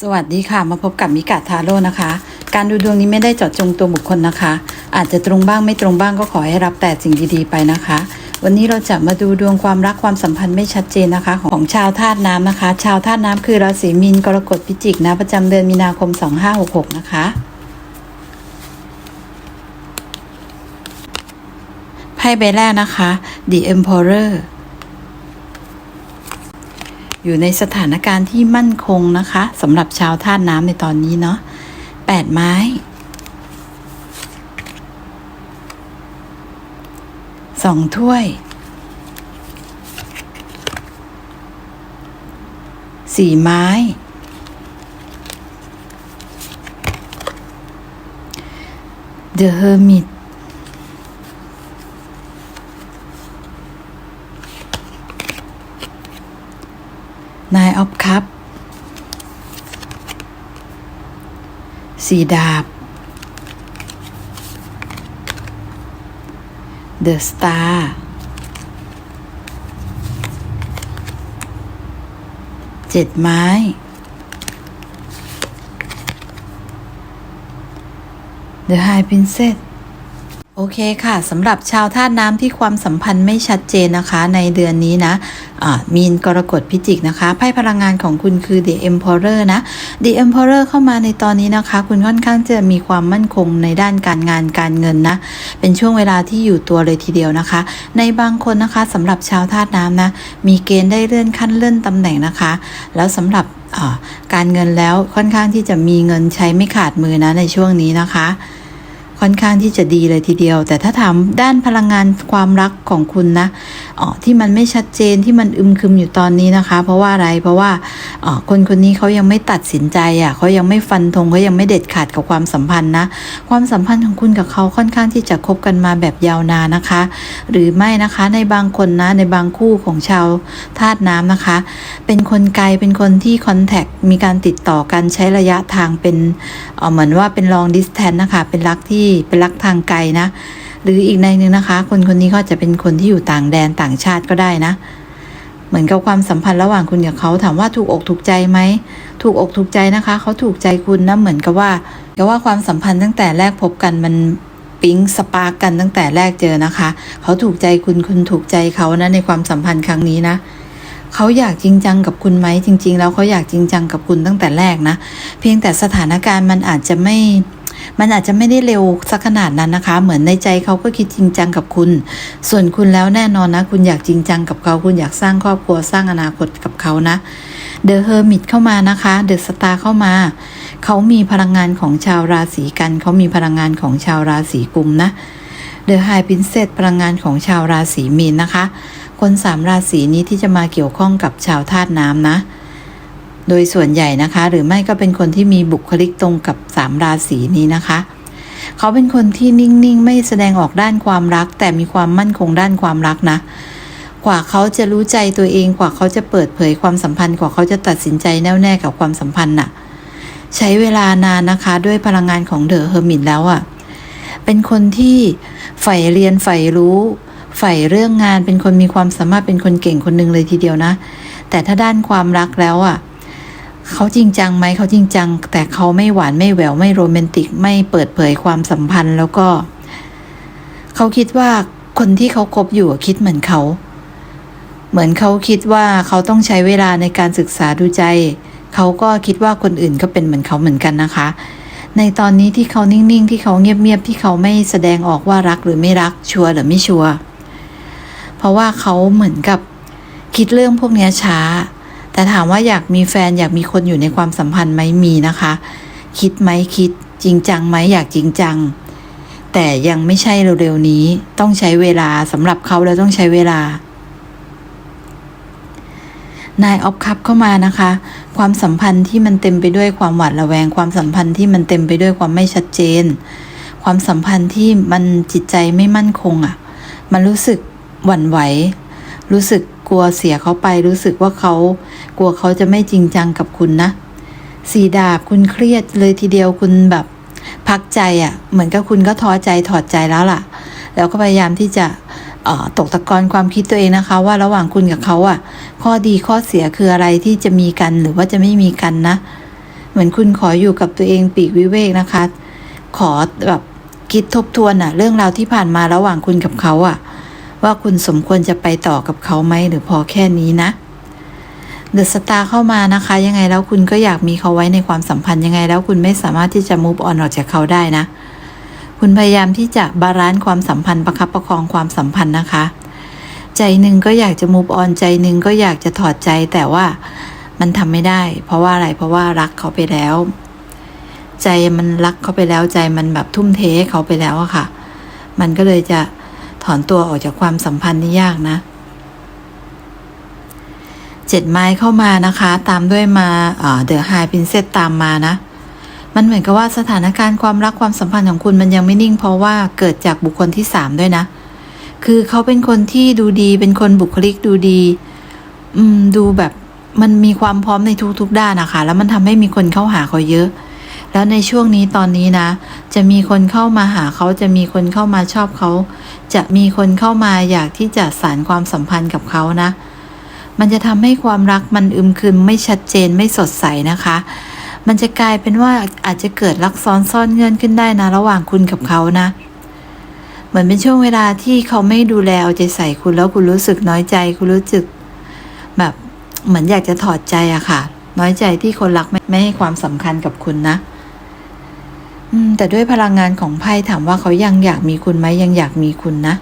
สวัสดีค่ะ มาพบกับมิกาทาโร่นะคะ การดูดวงนี้ไม่ได้เจาะจงตัวบุคคลนะคะ อาจจะตรงบ้างไม่ตรงบ้างก็ขอให้รับแต่สิ่งดีๆไปนะคะ วันนี้เราจะมาดูดวงความรักความสัมพันธ์ไม่ชัดเจนนะคะ ของชาวธาตุน้ำนะคะ ชาวธาตุน้ำคือราศีมีนกรกฎพิจิกนะประจำเดือนมีนาคม 2566 นะคะไพ่ใบแรกนะคะ The Emperor อยู่ในสถานการณ์ที่มั่นคงนะคะสำหรับชาวธาตุน้ำในตอนนี้เนาะแปดไม้สองถ้วยสี่ไม้ The Hermit Nine of Cup สีดาบ The Star เจ็ดไม้ The High Princess โอเคค่ะสำหรับชาวธาตุน้ำที่ความสัมพันธ์ไม่ชัดเจนนะคะในเดือนนี้นะ มีนกรกฎพิจิกนะคะไพ่พลังงานของคุณคือ The Emperor นะ The Emperor เข้ามาในตอนนี้นะคะ คุณค่อนข้างจะมีความมั่นคงในด้านการงานการเงินนะ เป็นช่วงเวลาที่อยู่ตัวเลยทีเดียวนะคะ ในบางคนนะคะสำหรับชาวธาตุน้ำนะ มีเกณฑ์ได้เลื่อนขั้นเลื่อนตำแหน่งนะคะ แล้วสำหรับการเงินแล้วค่อนข้างที่จะมีเงินใช้ไม่ขาดมือนะในช่วงนี้นะคะ ค่อนข้างที่จะดีเลยทีเดียว แต่ถ้าถามด้านพลังงานความรักของคุณนะอ๋อที่มันไม่ชัดเจนที่มันอึมครึมอยู่ตอนนี้นะคะ เพราะว่าอะไรเพราะว่าอ๋อคนคนนี้เขายังไม่ตัดสินใจอะเขายังไม่ฟันธงเขายังไม่เด็ดขาดกับความสัมพันธ์นะ ความสัมพันธ์ของคุณกับเขาค่อนข้างที่จะคบกันมาแบบยาวนานนะคะ หรือไม่นะคะในบางคนนะในบางคู่ของชาวธาตุน้ำนะคะ เป็นคนไกลเป็นคนที่คอนแทคมีการติดต่อกันใช้ระยะทางเป็นเออเหมือนว่าเป็น long distance นะคะเป็นรักที่เป็นรักทางไกลนะ หรืออีกในหนึ่งนะคะ คนคนนี้ก็จะเป็นคนที่อยู่ต่างแดนต่างชาติก็ได้นะ เหมือนกับความสัมพันธ์ระหว่างคุณกับเขาถามว่าถูกอกถูกใจไหมถูกอกถูกใจนะคะเขาถูกใจคุณนะเหมือนกับว่ากับว่าความสัมพันธ์ตั้งแต่แรกพบกันมันปิ๊งสปาร์กกันตั้งแต่แรกเจอนะคะ เขาถูกใจคุณคุณถูกใจเขานะในความสัมพันธ์ครั้งนี้นะเขาอยากจริงจังกับคุณไหมจริง ๆ แล้วเขาอยากจริงจังกับคุณตั้งแต่แรกนะ เพียงแต่สถานการณ์มันอาจจะไม่ มันอาจจะไม่ได้เร็วสักขนาดนั้นนะคะ เหมือนในใจเขาก็คิดจริงจังกับคุณ ส่วนคุณแล้วแน่นอนนะ คุณอยากจริงจังกับเขา คุณอยากสร้างครอบครัวสร้างอนาคตกับเขานะเดอะเฮอร์มิตเข้ามานะคะ เดอะสตาร์เข้ามา เขามีพลังงานของชาวราศีกัน เขามีพลังงานของชาวราศีกุมนะเดอะไฮพินเซตพลังงานของชาวราศีมีนนะคะ คนสามราศีนี้ที่จะมาเกี่ยวข้องกับชาวธาตุน้ำนะ โดยส่วนใหญ่นะคะ หรือไม่ก็เป็นคนที่มีบุคลิกตรงกับสามราศีนี้นะคะ เขาเป็นคนที่นิ่งๆ ไม่แสดงออกด้านความรัก แต่มีความมั่นคงด้านความรักนะ กว่าเขาจะรู้ใจตัวเองกว่าเขาจะเปิดเผยความสัมพันธ์กว่าเขาจะตัดสินใจแน่วแน่กับความสัมพันธ์น่ะ ใช้เวลานานนะคะ ด้วยพลังงานของเดอะเฮอร์มิตแล้วอะ่ะเป็นคนที่ใฝ่เรียนใฝ่รู้ใฝ่เรื่องงานเป็นคนมีความสามารถเป็นคนเก่งคนหนึ่งเลยทีเดียวนะ แต่ถ้าด้านความรักแล้วอะ่ะ เขาจริงจังไหมเขาจริงจัง แต่เขาไม่หวานไม่แหววไม่โรแมนติกไม่เปิดเผยความสัมพันธ์ แล้วก็ เขาคิดว่าคนที่เขาคบอยู่คิดเหมือนเขา เหมือนเขาคิดว่าเขาต้องใช้เวลาในการศึกษาดูใจ เขาก็คิดว่าคนอื่นก็เป็นเหมือนเขาเหมือนกันนะคะ ในตอนนี้ที่เขานิ่งๆ ที่เขาเงียบๆที่เขาไม่แสดงออกว่ารักหรือไม่รักชัวร์หรือไม่ชัวร์เพราะว่าเขาเหมือนกับคิดเรื่องพวกนี้ช้า แต่ถามว่าอยากมีแฟนอยากมีคนอยู่ในความสัมพันธ์ไหมมีนะคะ คิดไหมคิดจริงจังไหมอยากจริงจัง แต่ยังไม่ใช่เร็วๆนี้ต้องใช้เวลาสำหรับเขาแล้วต้องใช้เวลานายออฟคัพเข้ามานะคะ ความสัมพันธ์ที่มันเต็มไปด้วยความหวาดระแวง ความสัมพันธ์ที่มันเต็มไปด้วยความไม่ชัดเจน ความสัมพันธ์ที่มันจิตใจไม่มั่นคงอะ่ะ มันรู้สึกหวั่นไหว รู้สึกกลัวเสียเขาไป รู้สึกว่าเขา กลัวเขาจะไม่จริงจังกับคุณนะ สีดาบคุณเครียดเลยทีเดียวคุณแบบ พักใจอะ่ะ เหมือนกับคุณก็ท้อใจถอดใจแล้วล่ะ แล้วก็พยายามที่จะตกตะกอนความคิดตัวเองนะคะ ว่าระหว่างคุณกับเขาอะ่ะ ข้อดีข้อเสียคืออะไรที่จะมีกันหรือว่าจะไม่มีกันนะ เหมือนคุณขออยู่กับตัวเองปีกวิเวกนะคะ ขอแบบคิดทบทวนอะเรื่องราวที่ผ่านมาระหว่างคุณกับเขาอะ ว่าคุณสมควรจะไปต่อกับเขาไหมหรือพอแค่นี้นะ เดอะสตาร์เข้ามานะคะ ยังไงแล้วคุณก็อยากมีเขาไว้ในความสัมพันธ์ยังไงแล้วคุณไม่สามารถที่จะ move on ออกจากเขาได้นะ คุณพยายามที่จะบาลานซ์ความสัมพันธ์ประคับประคองความสัมพันธ์นะคะ ใจหนึ่งก็อยากจะ move on ใจหนึ่งก็อยากจะถอดใจแต่ว่ามันทำไม่ได้ เพราะว่าอะไรเพราะว่ารักเขาไปแล้ว ใจมันรักเขาไปแล้วใจมันแบบทุ่มเทให้เขาไปแล้วอะค่ะ มันก็เลยจะถอนตัวออกจากความสัมพันธ์นี่ยากนะ เจ็ดไม้เข้ามานะคะ ตามด้วยมาเดอะไฮพินเซตตามมานะ มันเหมือนกับว่าสถานการณ์ความรักความสัมพันธ์ของคุณมันยังไม่นิ่ง เพราะว่าเกิดจากบุคคลที่สามด้วยนะ คือเขาเป็นคนที่ดูดีเป็นคนบุคลิกดูดี อืม ดูแบบมันมีความพร้อมในทุกๆด้านนะคะ แล้วมันทำให้มีคนเข้าหาเขาเยอะ แล้วในช่วงนี้ตอนนี้นะ จะมีคนเข้ามาหาเขาจะมีคนเข้ามาชอบเขา จะมีคนเข้ามาอยากที่จะสานความสัมพันธ์กับเขานะ มันจะทำให้ความรักมันอึมครึมไม่ชัดเจนไม่สดใสนะคะ มันจะกลายเป็นว่าอาจจะเกิดรักซ้อนซ่อนเงื่อนขึ้นได้นะ ระหว่างคุณกับเขานะ เหมือนเป็นช่วงเวลาที่เขาไม่ดูแลเอาใจใส่คุณแล้วคุณรู้สึกน้อยใจ คุณรู้สึก แบบเหมือนอยากจะถอดใจอะค่ะ น้อยใจที่คนรักไม่ไม่ให้ความสำคัญกับคุณนะอืมแต่ด้วยพลังงานของไพ่ถามว่าเขายังอยากมีคุณไหมยังอยากมีคุณนะ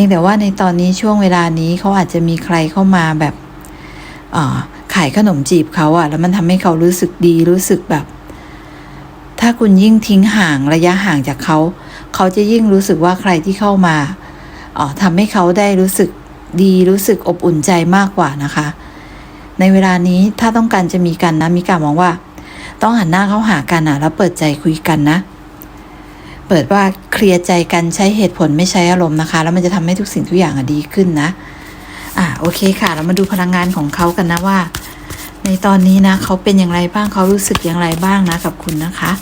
พียงแต่ว่าในตอนนี้ช่วงเวลานี้เขาอาจจะมีใครเข้ามาแบบขายขนมจีบเขาอะแล้วมันทำให้เขารู้สึกดีรู้สึกแบบ ถ้าคุณยิ่งทิ้งห่างระยะห่างจากเขาเขาจะยิ่งรู้สึกว่าใครที่เข้ามาทำให้เขาได้รู้สึกดีรู้สึกอบอุ่นใจมากกว่านะคะ ในเวลานี้ถ้าต้องการจะมีกันนะมีการมองว่า ต้องหันหน้าเข้าหากันนะแล้วเปิดใจคุยกันนะ เปิดว่าเคลียร์ใจกันใช้เหตุผลไม่ใช้อารมณ์นะคะ แล้วมันจะทำให้ทุกสิ่งทุกอย่างดีขึ้นนะอะโอเคค่ะ เรามาดูพลังงานของเขากันนะว่า ในตอนนี้นะเขาเป็นอย่างไรบ้างเขารู้สึกอย่างไรบ้างนะกับคุณนะคะ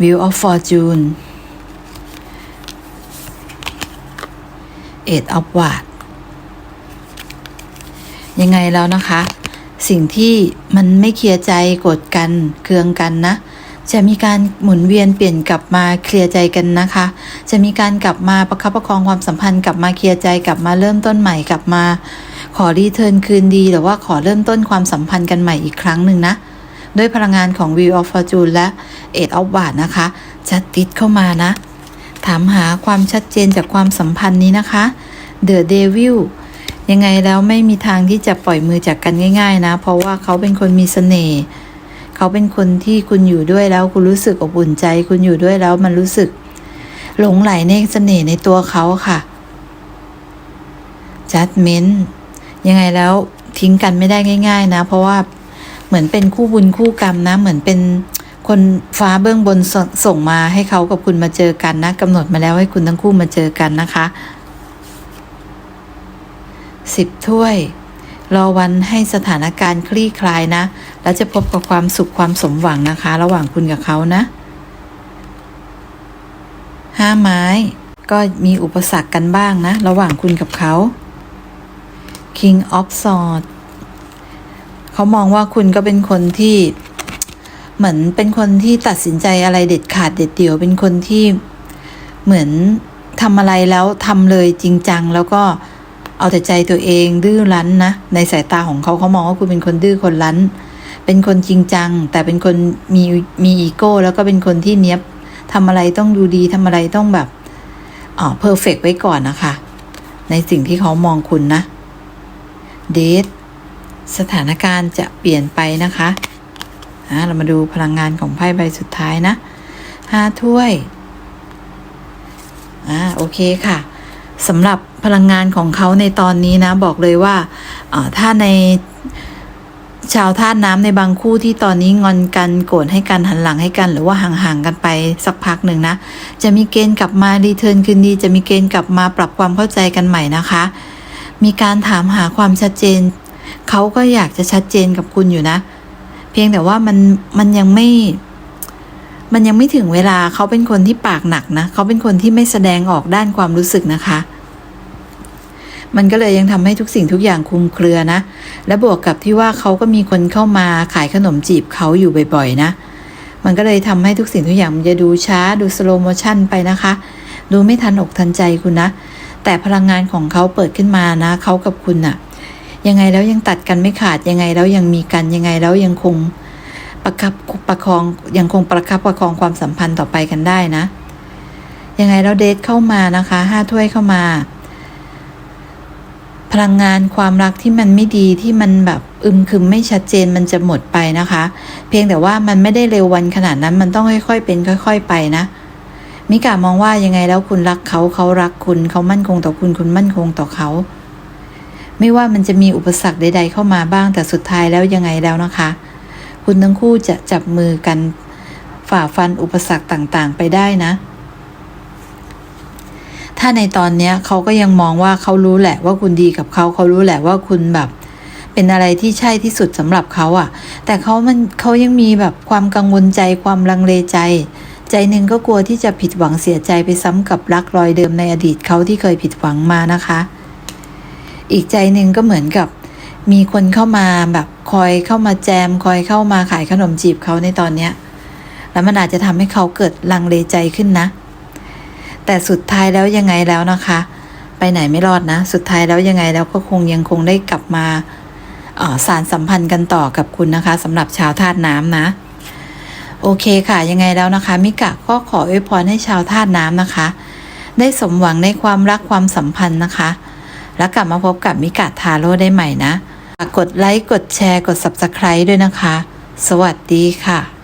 Wheel of Fortune Eight of w a t ยังไงแล้วนะคะ สิ่งที่มันไม่เคลียร์ใจโกดกันเคืองกันนะ จะมีการหมุนเวียนเปลี่ยนกลับมาเคลียร์ใจกันนะคะ จะมีการกลับมาประคับประคองความสัมพันธ์กลับมาเคลียร์ใจกลับมาเริ่มต้นใหม่กลับมา ขอรีเทิร์นคืนดีหรือว่าขอเริ่มต้นความสัมพันธ์กันใหม่อีกครั้งหนึ่งนะด้วยพลังงานของ Wheel of Fortune และ Eight of w a t นะคะ จะติดเข้ามานะ ถามหาความชัดเจนจากความสัมพันธ์นี้นะคะ The Devil ยังไงแล้วไม่มีทางที่จะปล่อยมือจากกันง่าย ๆ นะ เพราะว่าเขาเป็นคนมีเสน่ห์เขาเป็นคนที่คุณอยู่ด้วยแล้วคุณรู้สึกอบอุ่นใจ คุณอยู่ด้วยแล้วมันรู้สึก หลงไหลในเสน่ห์ในตัวเขาค่ะ Judgment ยังไงแล้วทิ้งกันไม่ได้ง่าย ๆ นะ เพราะว่าเหมือนเป็นคู่บุญคู่กรรมนะ เหมือนเป็นคนฟ้าเบื้องบนส่งมาให้เขากับคุณมาเจอกันนะกำหนดมาแล้วให้คุณทั้งคู่มาเจอกันนะคะ สิบถ้วย รอวันให้สถานการณ์คลี่คลายนะ แล้วจะพบกับความสุขความสมหวังนะคะ ระหว่างคุณกับเขานะห้าไม้ก็มีอุปสรรคกันบ้างนะ ระหว่างคุณกับเขา King of Swords เขามองว่าคุณก็เป็นคนที่เหมือนเป็นคนที่ตัดสินใจอะไรเด็ดขาดเด็ดเดี่ยว เป็นคนที่เหมือนทำอะไรแล้วทำเลยจริงจัง แล้วก็ เอาแต่ใจตัวเองดื้อรั้นนะ ในสายตาของเขาเขามองว่าคุณเป็นคนดื้อคนรั้น เป็นคนจริงจัง แต่เป็นคนมีมีอีโก้ แล้วก็เป็นคนที่เนี้ยบทำอะไรต้องดูดีทำอะไรต้องแบบอ๋อเพอร์เฟกไว้ก่อนนะคะ ในสิ่งที่เขามองคุณนะ เดทสถานการณ์จะเปลี่ยนไปนะคะอ่าเรามาดูพลังงานของไพ่ใบสุดท้ายนะห้าถ้วยอ่าโอเคค่ะสำหรับ พลังงานของเขาในตอนนี้นะบอกเลยว่าถ้าในชาวธาตุน้ำในบางคู่ที่ตอนนี้งอนกันโกรธให้กันหันหลังให้กัน หรือว่าห่างๆกันไปสักพักหนึ่งนะ จะมีเกณฑ์กลับมารีเทิร์นคืนดีจะมีเกณฑ์กลับมาปรับความเข้าใจกันใหม่นะคะ มีการถามหาความชัดเจน เขาก็อยากจะชัดเจนกับคุณอยู่นะ เพียงแต่ว่ามันมันยังไม่ มันยังไม่ถึงเวลาเขาเป็นคนที่ปากหนักนะเขาเป็นคนที่ไม่แสดงออกด้านความรู้สึกนะคะ มันก็เลยยังทำให้ทุกสิ่งทุกอย่างคลุมเครือนะ และบวกกับที่ว่าเขาก็มีคนเข้ามาขายขนมจีบเขาอยู่บ่อยๆ นะ มันก็เลยทำให้ทุกสิ่งทุกอย่างมันจะดูช้าดูสโลโมชันไปนะคะ ดูไม่ทันอกทันใจคุณนะ แต่พลังงานของเขาเปิดขึ้นมานะเขากับคุณน่ะยังไงแล้วยังตัดกันไม่ขาดยังไงแล้วยังมีกันยังไงแล้วยังคงประคับประคองยังคงประคับประคองความสัมพันธ์ต่อไปกันได้นะ ยังไงแล้วเดทเข้ามานะคะห้าถ้วยเข้ามา พลังงานความรักที่มันไม่ดีที่มันแบบอึมครึมไม่ชัดเจนมันจะหมดไปนะคะ เพียงแต่ว่ามันไม่ได้เร็ววันขนาดนั้นมันต้องค่อยๆเป็นค่อย ๆ ไปนะมิกามองว่ายังไงแล้วคุณรักเขาเขารักคุณเขามั่นคงต่อคุณคุณมั่นคงต่อเขา ไม่ว่ามันจะมีอุปสรรคใด ๆ เข้ามาบ้างแต่สุดท้ายแล้วยังไงแล้วนะคะ คุณทั้งคู่จะจับมือกันฝ่าฟันอุปสรรคต่างๆ ไปได้นะ ถ้าในตอนเนี้ยเขาก็ยังมองว่าเขารู้แหละว่าคุณดีกับเขาเขารู้แหละว่าคุณแบบ เป็นอะไรที่ใช่ที่สุดสำหรับเขาอะ่ะ แต่เขามันเขายังมีแบบความกังวลใจความลังเลใจ ใจหนึ่งก็กลัวที่จะผิดหวังเสียใจไปซ้ำกับรักรอยเดิมในอดีตเขาที่เคยผิดหวังมานะคะ อีกใจหนึ่งก็เหมือนกับมีคนเข้ามาแบบคอยเข้ามาแจม คอยเข้ามาขายขนมจีบเขาในตอนเนี้ย แล้วมันอาจจะทำให้เขาเกิดลังเลใจขึ้นนะ แต่สุดท้ายแล้วยังไงแล้วนะคะ ไปไหนไม่รอดนะ สุดท้ายแล้วยังไงแล้วก็คงยังคงได้กลับมาสารสัมพันธ์กันต่อกับคุณนะคะสำหรับชาวธาตุน้ำนะ โอเคค่ะยังไงแล้วนะคะ มิกะก็ขออวยพรให้ชาวธาตุน้ำนะคะ ได้สมหวังในความรักความสัมพันธ์นะคะ แล้วกลับมาพบกับมิกะทาโร่ได้ใหม่นะกกดไลค์กดแชร์กด Subscribe ด้วยนะคะ สวัสดีค่ะ